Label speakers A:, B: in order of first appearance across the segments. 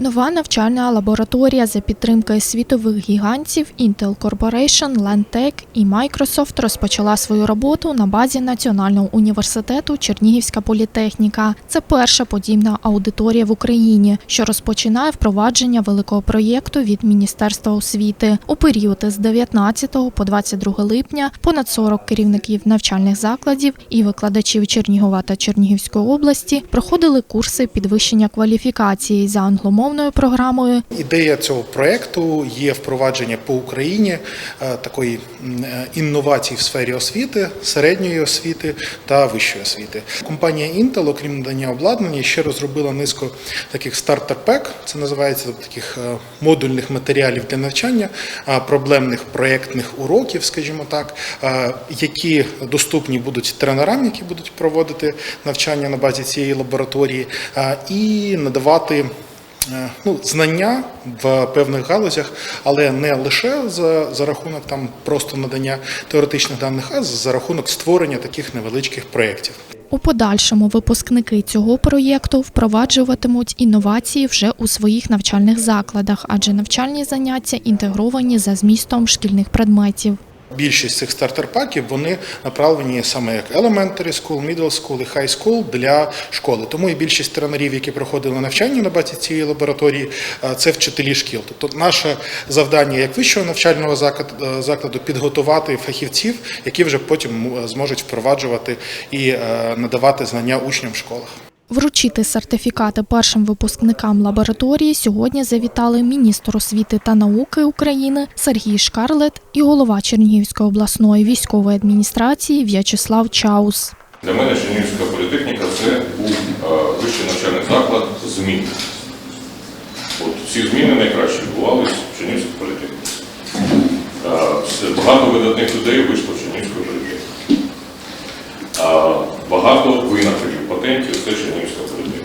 A: Нова навчальна лабораторія за підтримки світових гігантів Intel Corporation, Lentec і Microsoft розпочала свою роботу на базі Національного університету Чернігівська політехніка. Це перша подібна аудиторія в Україні, що розпочинає впровадження великого проєкту від Міністерства освіти. У період з 19 по 22 липня понад 40 керівників навчальних закладів і викладачів Чернігова та Чернігівської області проходили курси підвищення кваліфікації за англомовною програмою
B: Ідея цього проекту є впровадження по Україні е, такої е, в сфері освіти, середньої освіти та вищої освіти. Компанія Intel, окрім надання обладнання, ще розробила низку таких стартер-пек, це називається тобто таких е, модульних матеріалів для навчання, проблемних проєктних уроків, скажімо так, які доступні будуть тренерам, які будуть проводити навчання на базі цієї лабораторії, і надавати ну, знання в певних галузях, але не лише за, за рахунок там просто надання теоретичних даних, а за рахунок створення таких невеличких проєктів.
A: У подальшому випускники цього проєкту впроваджуватимуть інновації вже у своїх навчальних закладах, адже навчальні заняття інтегровані за змістом шкільних предметів.
B: Більшість цих стартер-паків вони направлені саме як elementary school, middle school і high school для школи. Тому і більшість тренерів, які проходили навчання на базі цієї лабораторії, е, це вчителі шкіл. Тобто наше завдання як вищого навчального заклад- е, закладу підготувати фахівців, які вже потім зможуть впроваджувати і е, надавати знання учням в школах.
A: Вручити сертифікати першим випускникам лабораторії сьогодні завітали міністр освіти та науки України Сергій Шкарлет і голова Чернігівської обласної військової адміністрації В'ячеслав Чаус.
C: Для мене Чернігівська політехніка це був е, вищий навчальний заклад змін. От всі зміни найкраще відбувалися в Чернігівській політехніці. Е, Багато видатних людей вийшло в Чернігівської політехніки. Е, Багато винаходів, патентів це Чернігівська політехніка.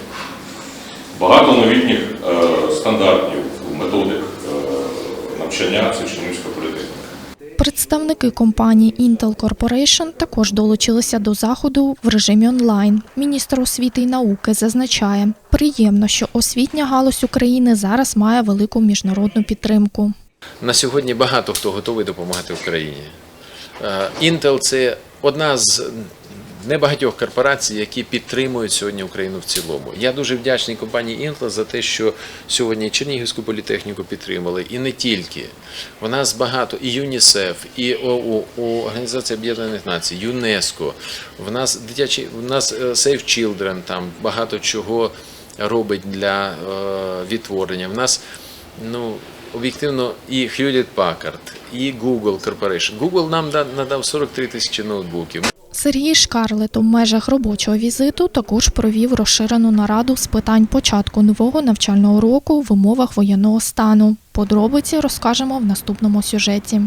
C: Багато новітніх е, стандартів, методик е, навчання це Чернігівська політехніка.
A: Представники компанії Intel Corporation також долучилися до заходу в режимі онлайн. Міністр освіти і науки зазначає, приємно, що освітня галузь України зараз має велику міжнародну підтримку.
D: На сьогодні багато хто готовий допомагати Україні. Е, Intel – це одна з небагатьох корпорацій, які підтримують сьогодні Україну в цілому. Я дуже вдячний компанії Intel за те, що сьогодні Чернігівську політехніку підтримали, і не тільки. У нас багато і ЮНІСЕФ, і у Організація Об'єднаних Націй, ЮНЕСКО. В нас дитячі, в нас е, Save Children, там багато чого робить для е, відтворення. В нас ну, об'єктивно і Hewlett Packard, і Google Corporation. Google нам да- надав 43 тисячі ноутбуків.
A: Сергій Шкарлет у межах робочого візиту також провів розширену нараду з питань початку нового навчального року в умовах воєнного стану. Подробиці розкажемо в наступному сюжеті.